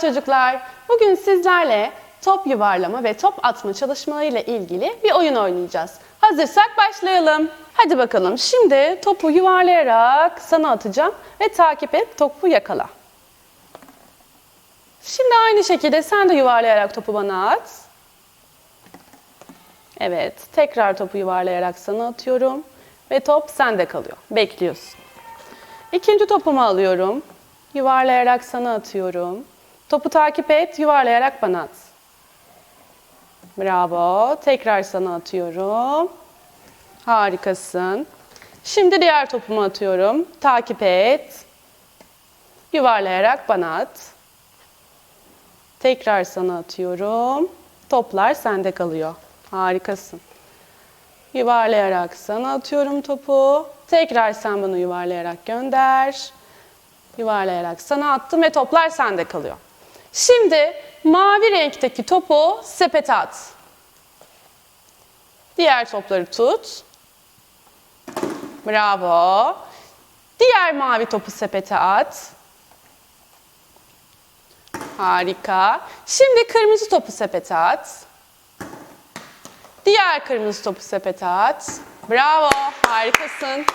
çocuklar. Bugün sizlerle top yuvarlama ve top atma çalışmalarıyla ilgili bir oyun oynayacağız. Hazırsak başlayalım. Hadi bakalım. Şimdi topu yuvarlayarak sana atacağım ve takip et, topu yakala. Şimdi aynı şekilde sen de yuvarlayarak topu bana at. Evet, tekrar topu yuvarlayarak sana atıyorum ve top sende kalıyor. Bekliyorsun. İkinci topumu alıyorum. Yuvarlayarak sana atıyorum. Topu takip et, yuvarlayarak bana at. Bravo. Tekrar sana atıyorum. Harikasın. Şimdi diğer topumu atıyorum. Takip et. Yuvarlayarak bana at. Tekrar sana atıyorum. Toplar sende kalıyor. Harikasın. Yuvarlayarak sana atıyorum topu. Tekrar sen bunu yuvarlayarak gönder. Yuvarlayarak sana attım ve toplar sende kalıyor. Şimdi mavi renkteki topu sepete at. Diğer topları tut. Bravo. Diğer mavi topu sepete at. Harika. Şimdi kırmızı topu sepete at. Diğer kırmızı topu sepete at. Bravo, harikasın.